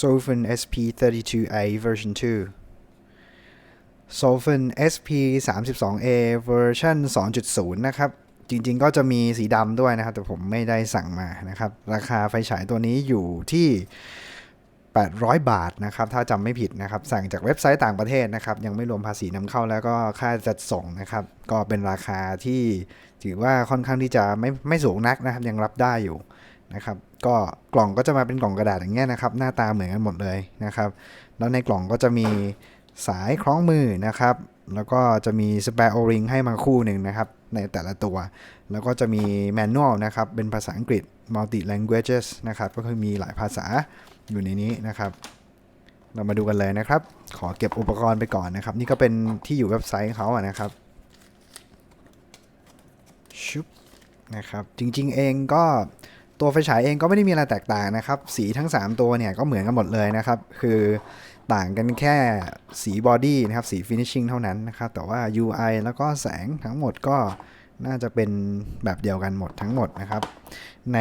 Solfen SP32A version 2 Solfen SP 32A version 2.0 นะครับ จริงๆก็จะมีสีดำด้วยนะครับ แต่ผมไม่ได้สั่งมานะครับ ราคาไฟฉายตัวนี้อยู่ที่ 800 บาทนะครับ ถ้าจำไม่ผิดนะครับ สั่งจากเว็บไซต์ต่างประเทศนะครับ ยังไม่รวมภาษีนำเข้าแล้วก็ค่าจัดส่งนะครับ ก็เป็นราคาที่ถือว่าค่อนข้างที่จะไม่ไม่สูงนักนะครับ ยังรับได้อยู่นะครับ ก็กล่องก็จะมาเป็นกล่องกระดาษอย่างเงี้ยนะครับ หน้าตาเหมือนกันหมดเลยนะครับ แล้วในกล่องก็จะมีสายคล้องมือนะครับ แล้วก็จะมีสเปร o โอริงให้มาคู่หนึ่งนะครับในแต่ละตัว แล้วก็จะมีแมนนวลนะครับ เป็นภาษาอังกฤษ multi languages นะครับ ก็คือมีหลายภาษาอยู่ในนี้นะครับ เรามาดูกันเลยนะครับ ขอเก็บอุปกรณ์ไปก่อนนะครับ นี่ก็เป็นที่อยู่เว็บไซต์เขาอะนะครับชุบนะครับ จริงๆเองก็ ตัวไฟฉายเองก็ไม่ได้มีอะไรแตกต่างนะครับ สีทั้ง 3 ตัวเนี่ยก็เหมือนกันหมดเลยนะครับ คือต่างกันแค่สีบอดี้นะครับ สีฟินิชชิ่งเท่านั้นนะครับ แต่ว่า UI แล้วก็แสงทั้งหมดก็น่าจะเป็นแบบเดียวกันหมดทั้งหมดนะครับ ใน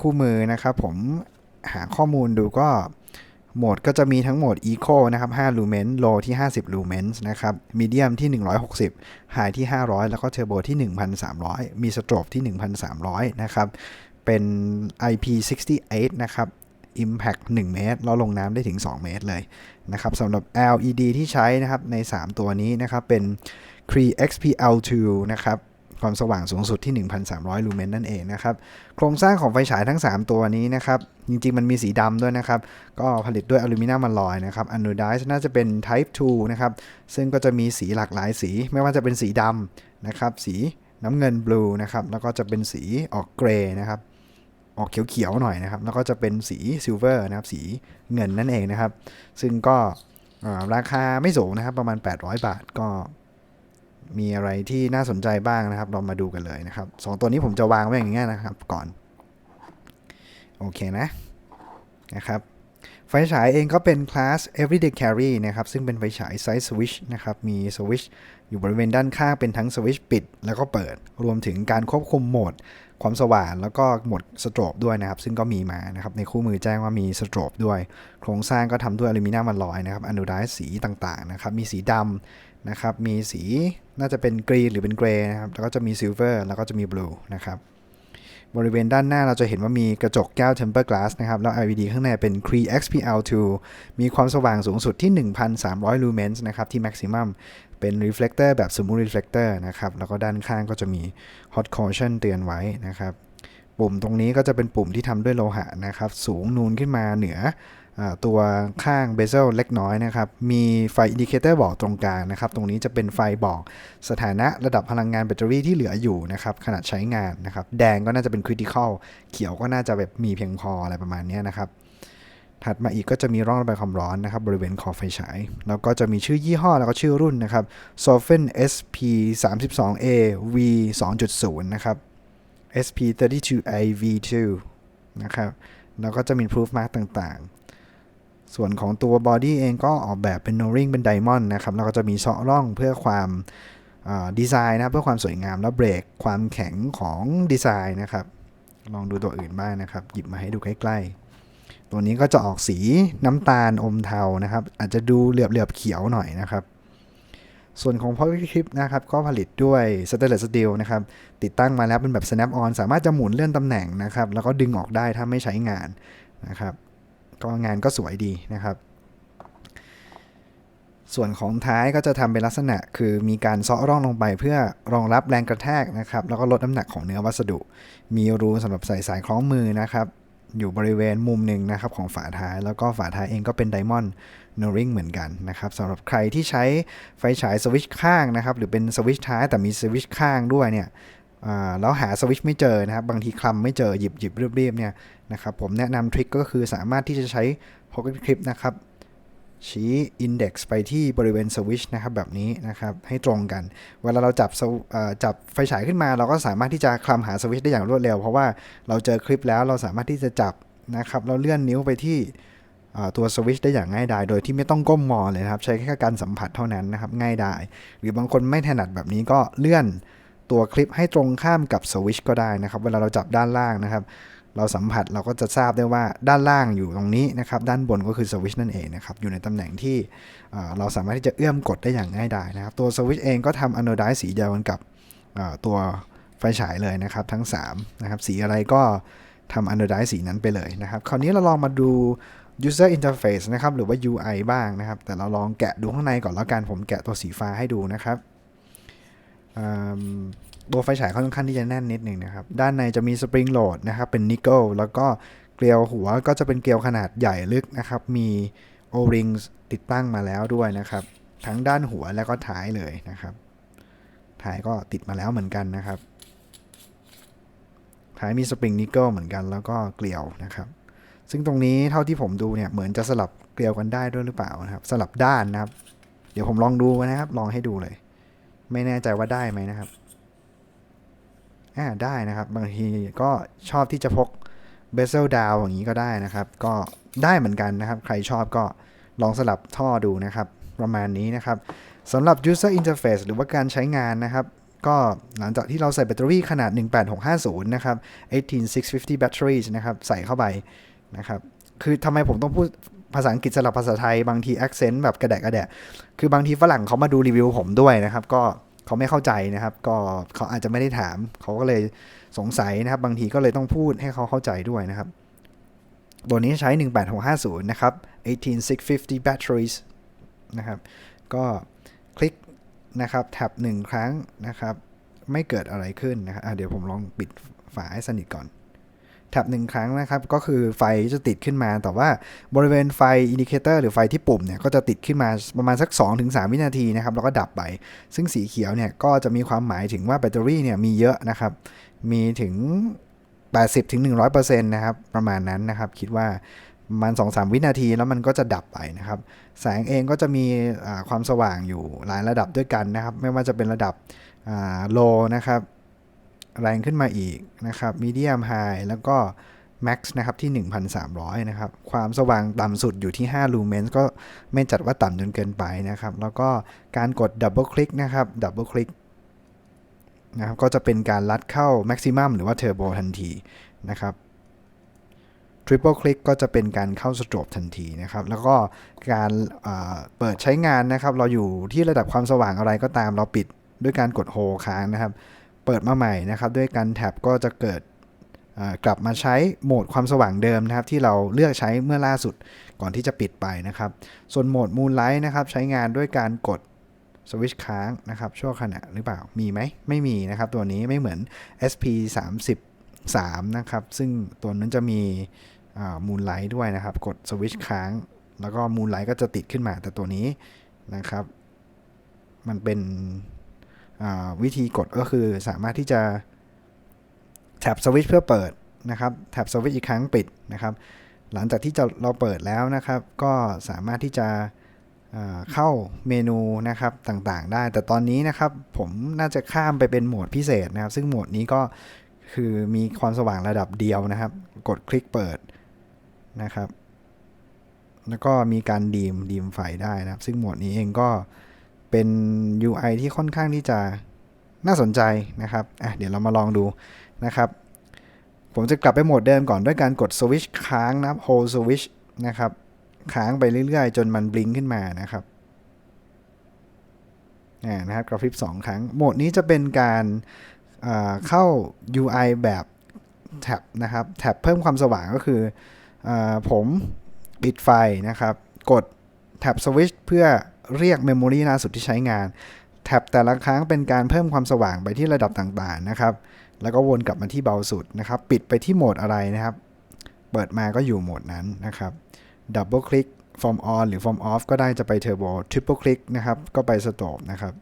คู่มือนะครับผมหาข้อมูลดูก็โหมดก็จะมีทั้งโหมด Eco นะครับ5 Lumen Low ที่ 50 Lumen นะครับ Medium ที่ 160 High ที่ 500 แล้วก็ Turbo ที่ 1,300 มี Strobe ที่ 1,300 นะครับ เป็น IP68 นะครับ Impact 1 เมตร แล้วลงน้ำได้ถึง 2 เมตรเลยนะครับสำหรับ LED ที่ใช้นะครับใน 3 ตัวนี้นะครับ เป็น Cree XPL2 นะครับความสว่างสูงสุดที่ 1,300 ลูเมนนั่นเองนะครับ โครงสร้างของไฟฉายทั้ง 3 ตัวนี้นะครับ จริง ๆ มันมีสีดำด้วยนะครับ ก็ผลิตด้วยอลูมิเนียมอลลอยนะครับอ n น d i z e น่าจะเป็น Type 2 นะครับ ซึ่งก็จะมีสีหลากหลายสี ไม่ว่าจะเป็นสีดำนะครับ สีน้ำเงินบลูนะครับ แล้วก็จะเป็นสีออกเกรย์นะครับ ออกเขียวๆหน่อยนะครับ แล้วก็จะเป็นสีซิลเวอร์นะครับ สีเงินนั่นเองนะครับ ซึ่งก็ราคาไม่สูงนะครับ ประมาณ 800 บาทก็มีอะไรที่น่าสนใจบ้างนะครับ เรามาดูกันเลยนะครับสองตัวนี้ผมจะวางไว้อย่างงี้ยนะครับ ก่อน โอเคนะนะครับไฟฉายเองก็เป็นคลาส everyday carry นะครับ ซึ่งเป็นไฟฉายไซส์สวิชนะครับ มีสวิชอยู่บริเวณด้านข้างเป็นทั้งสวิชปิด แล้วก็เปิด รวมถึงการควบคุมโหมด ความสว่างแล้วก็หมดสโตรบด้วยนะครับ ซึ่งก็มีมานะครับในคู่มือแจ้งว่ามีสโตรบด้วย โครงสร้างก็ทำด้วยอลูมิเนียมอลลอยนะครับอนุดายสีต่างๆนะครับ มีสีดำนะครับ มีสีน่าจะเป็นกรีนหรือเป็นเกรย์นะครับ แล้วก็จะมีซิลเวอร์แล้วก็จะมีบลูนะครับ บริเวณด้านหน้าเราจะเห็นว่ามีกระจกแก้ว temper glass นะครับ แล้ว LED ข้างในเป็น Cree XPL2 มีความสว่างสูงสุดที่ 1,300 lumens นะครับ ที่ maximum เป็น reflector แบบ smooth reflector นะครับ แล้วก็ด้านข้างก็จะมี hot caution เตือนไว้นะครับ ปุ่มตรงนี้ก็จะเป็นปุ่มที่ทำด้วยโลหะนะครับ สูงนูนขึ้นมาเหนือ ตัวข้างเบเซลเล็กน้อยนะครับ มีไฟอินดิเคเตอร์บอกตรงกลางนะครับ ตรงนี้จะเป็นไฟบอกสถานะระดับพลังงานแบตเตอรี่ที่เหลืออยู่นะครับขนาดใช้งานนะครับ แดงก็น่าจะเป็นคริติคอลเขียวก็น่าจะแบบมีเพียงพออะไรประมาณนี้นะครับ ถัดมาอีกก็จะมีร่องระบายความร้อนนะครับ บริเวณขอบไฟฉาย แล้วก็จะมีชื่อยี่ห้อแล้วก็ชื่อรุ่นนะครับ Sofen SP 32A V 2.0 นะครับ SP 32A V2 นะครับแล้วก็จะมี proof mark ต่างๆ ส่วนของตัวบอดี้เองก็ออกแบบเป็น n o r i n g เป็นไดมอนด์นะครับ แล้วก็จะมีเซาะร่องเพื่อความดีไซน์นะเพื่อความสวยงามแล้วเบรกความแข็งของดีไซน์นะครับ ลองดูตัวอื่นบ้างนะครับ หยิบมาให้ดูใกล้ ๆ ตัวนี้ก็จะออกสีน้ำตาลอมเทานะครับ อาจจะดูเหลือบๆเขียวหน่อยนะครับ ส่วนของ Pocket Clip นะครับ ก็ผลิตด้วย Stainless Steel นะครับ ติดตั้งมาแล้วเป็นแบบ Snap on สามารถจะหมุนเลื่อนตำแหน่งนะครับ แล้วก็ดึงออกได้ถ้าไม่ใช้งานนะครับ ก็งานก็สวยดีนะครับ ส่วนของท้ายก็จะทำเป็นลักษณะ คือมีการเซาะร่องลงไปเพื่อรองรับแรงกระแทกนะครับ แล้วก็ลดน้ำหนักของเนื้อวัสดุ มีรูสำหรับใส่สายคล้องมือนะครับ อยู่บริเวณมุมหนึ่งนะครับของฝาท้าย แล้วก็ฝาท้ายเองก็เป็นไดมอนด์โนริงเหมือนกันนะครับสำหรับใครที่ใช้ไฟฉายสวิชข้างนะครับ หรือเป็นสวิชท้ายแต่มีสวิชข้างด้วยเนี่ย แล้วหาสวิตช์ไม่เจอนะครับ บางทีคลำไม่เจอหยิบหยิบเรีบๆเนี่ยนะครับผมแนะนำทริคก็คือสามารถที่จะใช้ Pocket Clip นะครับชี้อินเด็กซ์ไปที่บริเวณสวิชนะครับแบบนี้นะครับให้ตรงกัน เวลาเราจับจับไฟฉายขึ้นมา เราก็สามารถที่จะคลำหาสวิชได้อย่างรวดเร็ว เพราะว่าเราเจอคลิปแล้วเราสามารถที่จะจับนะครับเราเลื่อนนิ้วไปที่ตัวสวิชได้อย่างง่ายดาย โดยที่ไม่ต้องก้มมองเลยครับ ใช้แค่การสัมผัสเท่านั้นนะครับง่ายดาย หรือบางคนไม่ถนัดแบบนี้ก็เลื่อน ตัวคลิปให้ตรงข้ามกับสวิชก็ได้นะครับ เวลาเราจับด้านล่างนะครับ เราสัมผัสเราก็จะทราบได้ว่าด้านล่างอยู่ตรงนี้นะครับ ด้านบนก็คือสวิชนั่นเองนะครับ อยู่ในตำแหน่งที่เราสามารถที่จะเอื้อมกดได้อย่างง่ายดายนะครับ ตัวสวิชเองก็ทำอะโนไดสีเดียวกันกับตัวไฟฉายเลยนะครับ ทั้ง3นะครับ สีอะไรก็ทำอะโนไดสีนั้นไปเลยนะครับ คราวนี้เราลองมาดู user interface นะครับ หรือว่า UI บ้างนะครับ แต่เราลองแกะดูข้างในก่อนแล้วกัน ผมแกะตัวสีฟ้าให้ดูนะครับ ตัวไฟฉายค่อนข้างที่จะแน่นนิดหนึ่งนะครับ ด้านในจะมีสปริงโหลดนะครับ เป็นนิกเกิลแล้วก็เกลียวหัวก็จะเป็นเกลียวขนาดใหญ่ลึกนะครับ มี O-ring ติดตั้งมาแล้วด้วยนะครับ ทั้งด้านหัวแล้วก็ท้ายเลยนะครับ ท้ายก็ติดมาแล้วเหมือนกันนะครับ ท้ายมีสปริงนิกเกิลเหมือนกันแล้วก็เกลียวนะครับ ซึ่งตรงนี้เท่าที่ผมดูเนี่ยเหมือนจะสลับเกลียวกันได้ด้วยหรือเปล่านะครับ สลับด้านนะครับ เดี๋ยวผมลองดูนะครับ ลองให้ดูเลย ไม่แน่ใจว่าได้ไหมนะครับอ่าได้นะครับ บางทีก็ชอบที่จะพกเบ z เซลดาวอย่างนี้ก็ได้นะครับ ก็ได้เหมือนกันนะครับ ใครชอบก็ลองสลับท่อดูนะครับ ประมาณนี้นะครับสำหรับ user interface หรือว่าการใช้งานนะครับ ก็หลังจากที่เราใส่แบตเตอรี่ขนาด 18650 นะครับ 18650 batteries นะครับ ใส่เข้าไปนะครับ คือทำไมผมต้องพูด ภาษาอังกฤษสลับภาษาไทยบางที accent แบบกระแดะกระแดะคือบางทีฝรั่งเขามาดูรีวิวผมด้วยนะครับ ก็เขาไม่เข้าใจนะครับ ก็เขาอาจจะไม่ได้ถาม เขาก็เลยสงสัยนะครับ บางทีก็เลยต้องพูดให้เขาเข้าใจด้วยนะครับ ตัวนี้ใช้ 18650 นะครับ 18650 batteries นะครับ ก็คลิกนะครับแท็บหนึ่งครั้งนะครับ ไม่เกิดอะไรขึ้นนะครับเดี๋ยวผมลองปิดฝาให้สนิทก่อน แท็บหนึ่งครั้งนะครับ ก็คือไฟจะติดขึ้นมา แต่ว่าบริเวณไฟอินดิเคเตอร์หรือไฟที่ปุ่มเนี่ยก็จะติดขึ้นมาประมาณสัก 2-3 วินาทีนะครับ แล้วก็ดับไป ซึ่งสีเขียวเนี่ยก็จะมีความหมายถึงว่าแบตเตอรี่เนี่ยมีเยอะนะครับ มีถึง 80-100%นะครับ ประมาณนั้นนะครับ คิดว่าประมัน2-3วินาทีแล้วมันก็จะดับไปนะครับ แสงเองก็จะมีความสว่างอยู่หลายระดับด้วยกันนะครับ ไม่ว่าจะเป็นระดับโลนะครับ แรงขึ้นมาอีกนะครับ medium high แล้วก็ max นะครับที่ 1,300 นะครับ ความสว่างต่ำสุดอยู่ที่ 5 lumens ก็ไม่จัดว่าต่ำจนเกินไปนะครับ แล้วก็การกด double click นะครับ double click นะครับก็จะเป็นการลัดเข้า maximum หรือว่า turbo ทันทีนะครับ triple click ก็จะเป็นการเข้า strobe ทันทีนะครับ แล้วก็การเปิดใช้งานนะครับ เราอยู่ที่ระดับความสว่างอะไรก็ตามเราปิดด้วยการกด hold ค้างนะครับ เปิดมาใหม่นะครับด้วยการแท็บก็จะเกิดกลับมาใช้โหมดความสว่างเดิมนะครับ ที่เราเลือกใช้เมื่อล่าสุดก่อนที่จะปิดไปนะครับ ส่วนโหมด Moonlight นะครับ ใช้งานด้วยการกดสวิชค้างนะครับ ชั่วขณะหรือเปล่ามีไหมไม่มีนะครับ ตัวนี้ไม่เหมือน SP 33นะครับ ซึ่งตัวนั้นจะมีมูนไลท์ด้วยนะครับ กดสวิชค้าง แล้วก็มูนไลท์ก็จะติดขึ้นมาแต่ตัวนี้นะครับ มันเป็น วิธีกดก็คือสามารถที่จะแท็บสวิตช์เพื่อเปิดนะครับแท็บสวิตช์อีกครั้งปิดนะครับ หลังจากที่จะเราเปิดแล้วนะครับ ก็สามารถที่จะเข้าเมนูนะครับต่างๆ ได้ แต่ตอนนี้นะครับผมน่าจะข้ามไปเป็นโหมดพิเศษนะครับ ซึ่งโหมดนี้ก็คือมีความสว่างระดับเดียวนะครับ กดคลิกเปิดนะครับ แล้วก็มีการดีมดีมไฟได้นะครับ ซึ่งโหมดนี้เองก็ เป็น UI ที่ค่อนข้างที่จะน่าสนใจนะครับอะเดี๋ยวเรามาลองดูนะครับ ผมจะกลับไปโหมดเดิมก่อนด้วยการกดสวิชค้างนะครับ hold switch นะครับค้างไปเรื่อยๆ จนมันบลิงขึ้นมานะครับอ่านะครับกระพริบ2ครั้ง โหมดนี้จะเป็นการอ่าเข้า UI แบบแท็บนะครับ แท็บเพิ่มความสว่างก็คืออผมปิดไฟนะครับ กดแท็บสวิชเพื่อ เรียกเมมโมรีล่าสุดที่ใช้งาน แท็บแต่ละครั้งเป็นการเพิ่มความสว่างไปที่ระดับต่างๆนะครับ แล้วก็วนกลับมาที่เบาสุดนะครับ ปิดไปที่โหมดอะไรนะครับ เปิดมาก็อยู่โหมดนั้นนะครับดับเบิลคลิก from on หรือ from off ก็ได้จะไป turbo triple click นะครับ ก็ไป strobe นะครับ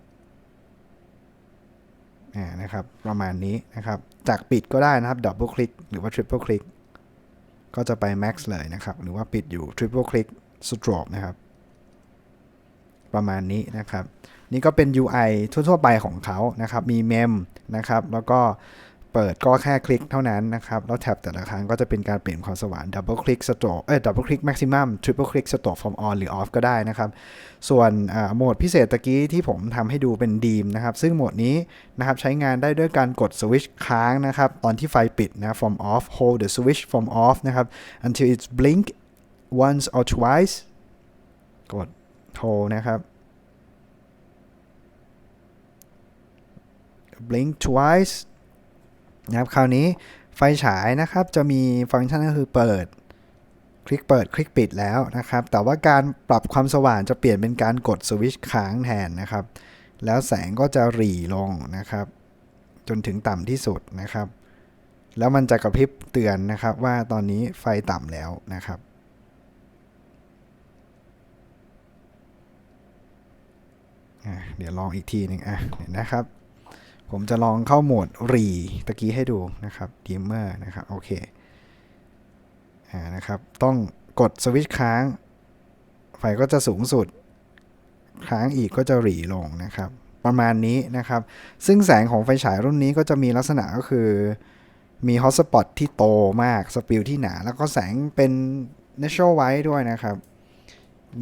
อ่านะครับ ประมาณนี้นะครับ จากปิดก็ได้นะครับ double click หรือว่า triple click ก็จะไป max เลยนะครับ หรือว่าปิดอยู่ triple click strobe นะครับ ประมาณนี้นะครับ นี่ก็เป็น UI ทั่ว ๆ ไปของเขานะครับ มีเมมนะครับ แล้วก็เปิดก็แค่คลิกเท่านั้นนะครับ แล้วแท็บแต่ละครั้งก็จะเป็นการเปลี่ยนความสว่าง double click stroke เอ้ย double click maximum triple click stroke from on หรือ off ก็ได้นะครับ ส่วนโหมดพิเศษตะกี้ที่ผมทำให้ดูเป็นดีมนะครับ ซึ่งโหมดนี้นะครับใช้งานได้ด้วยการกดสวิตช์ค้างนะครับ ตอนที่ไฟปิดนะ from off hold the switch from off นะครับ until it's blink once or twice กด โทรนะครับ blink twice นะครับ คราวนี้ไฟฉายนะครับ จะมีฟังก์ชันก็คือเปิด คลิกเปิด คลิกปิดแล้วนะครับ แต่ว่าการปรับความสว่างจะเปลี่ยนเป็นการกดสวิตช์ค้างแทนนะครับ แล้วแสงก็จะหรี่ลงนะครับ จนถึงต่ำที่สุดนะครับ แล้วมันจะกระพริบเตือนนะครับว่าตอนนี้ไฟต่ำแล้วนะครับ อะ เดี๋ยวลองอีกทีหนึ่งอะเห็นนะครับ ผมจะลองเข้าโหมดรีตะกี้ให้ดูนะครับดิมเมอร์นะครับโอเคอ่านะครับ ต้องกดสวิตช์ค้าง ไฟก็จะสูงสุด ค้างอีกก็จะหรีลงนะครับ ประมาณนี้นะครับ ซึ่งแสงของไฟฉายรุ่นนี้ก็จะมีลักษณะก็คือมีฮอตสปอตที่โตมาก สปิลที่หนา แล้วก็แสงเป็น natural white ด้วยนะครับ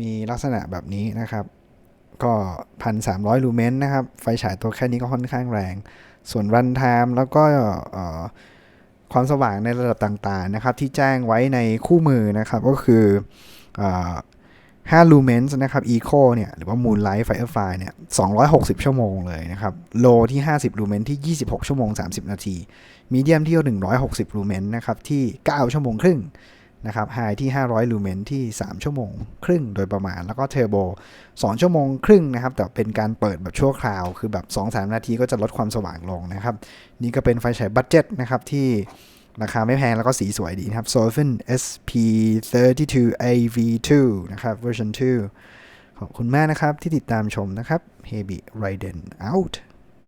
มีลักษณะแบบนี้นะครับ ก็ 1,300 ลูเมนนะครับ ไฟฉายตัวแค่นี้ก็ค่อนข้างแรง ส่วนรันไทม์แล้วก็ความสว่างในระดับต่างๆนะครับ ที่แจ้งไว้ในคู่มือนะครับ ก็คืออ5ลูเมนส์นะครับ Eco เนี่ย หรือว่า Moonlight Firefly เนี่ย 260 ชั่วโมงเลยนะครับ Low ที่ 50ลูเมนที่ 26 ชั่วโมง 30 นาที Medium ที่ 160ลูเมนนะครับ ที่ 9 ชั่วโมงครึ่ง นะครับ High ที่ 500 ลูเมนที่ 3 ชั่วโมง ครึ่งโดยประมาณ แล้วก็ Turbo 2ชั่วโมงครึ่งนะครับ แต่เป็นการเปิดแบบชั่วคราว คือแบบ 2-3 นาทีก็จะลดความสว่างลงนะครับ นี่ก็เป็นไฟฉายบัตเจ็ตนะครับ ที่ราคาไม่แพงแล้วก็สีสวยดีนะครับ s o f i n SP32 AV2 นะครับ version 2 ขอบคุณมากนะครับที่ติดตามชมนะครับ Heavy Raiden out